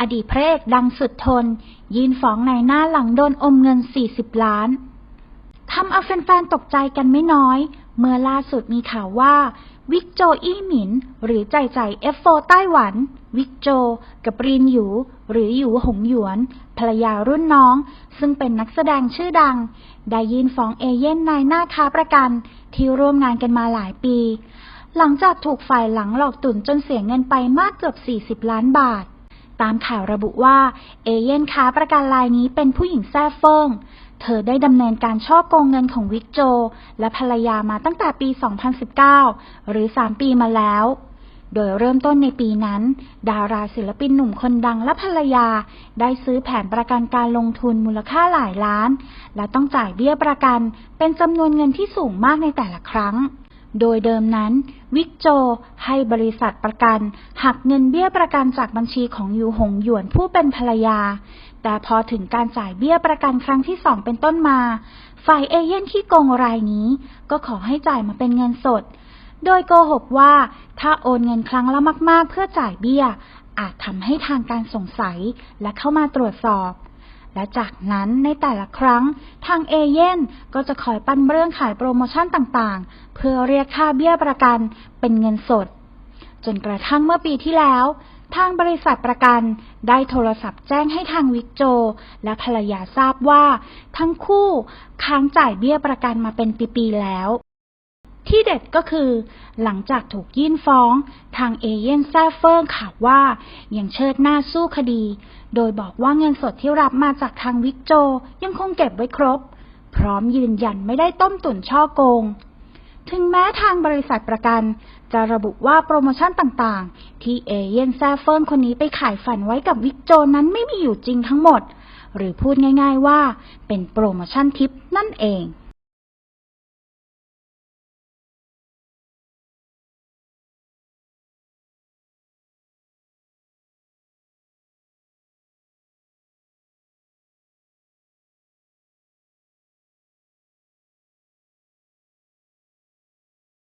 อดีตพระเอกดังสุดทน ยืนฟ้องในายหน้าหลังโดนอมเงิน 40 ล้านทำเอาแฟนๆตกใจกันไม่น้อย เมื่อล่าสุดมีข่าวว่า วิกโจอี้หมิน หรือใจใจเอฟโฟไต้หวัน วิกโจ กับรีนหยู หรือหยูหงหยวน ภรรยารุ่นน้อง ซึ่งเป็นนักแสดงชื่อดัง ได้ยื่นฟ้องเอเย่นนายหน้าค้าประกัน ที่ร่วมงานกันมาหลายปี หลังจากถูกฝ่ายหลังหลอกตุนจนเสียเงินไปมากเกือบ 40 ล้านบาท ตามข่าวระบุว่า เอเย่นค้าประกันรายนี้เป็นผู้หญิงแซ่เฟิงเธอได้ดำเนินการช่อโกงเงินของวิกโจ และภรรยามาตั้งแต่ปี 2019 หรือ 3 ปีมาแล้ว โดยเริ่มต้นในปีนั้น ดาราศิลปินหนุ่มคนดังและภรรยา ได้ซื้อแผนประกันการลงทุนมูลค่าหลายล้าน และต้องจ่ายเบี้ยประกันเป็นจำนวนเงินที่สูงมากในแต่ละครั้ง โดยเดิมนั้น วิกโจให้บริษัทประกัน หักเงินเบี้ยประกันจากบัญชีของยูหงหยวนผู้เป็นภรรยา แต่พอถึงการจ่ายเบี้ยประกันครั้งที่สองเป็นต้นมา ฝ่ายเอเย่นที่โกงรายนี้ ก็ขอให้จ่ายมาเป็นเงินสด โดยโกหกว่าถ้าโอนเงินครั้งละมาก ๆ เพื่อจ่ายเบี้ย อาจทำให้ทางการสงสัยและเข้ามาตรวจสอบ และจากนั้นในแต่ละครั้งทางเอเย่นก็จะคอยปั้นเรื่องขายโปรโมชั่นต่างๆ เพื่อเรียกค่าเบี้ยประกันเป็นเงินสด จนกระทั่งเมื่อปีที่แล้ว ทางบริษัทประกันได้โทรศัพท์แจ้งให้ทางวิกโจ และภรรยาทราบว่า ทั้งคู่ค้างจ่ายเบี้ยประกันมาเป็นปี ๆ แล้ว ที่เด็ดก็คือ หลังจากถูกยื่นฟ้อง ทางเอเย่นแซ่เฟิงข่าวว่ายังเชิดหน้าสู้คดี โดยบอกว่าเงินสดที่รับมาจากทางวิกโจยังคงเก็บไว้ครบ พร้อมยืนยันไม่ได้ต้มตุ๋นช่อโกง ถึงแม้ทางบริษัทประกัน จะระบุว่าโปรโมชั่นต่างๆ ที่เอเย่นแซ่เฟิงคนนี้ไปขายฝันไว้กับวิกโจนั้นไม่มีอยู่จริงทั้งหมด หรือพูดง่าย ๆว่า เป็นโปรโมชั่นทิปนั่นเอง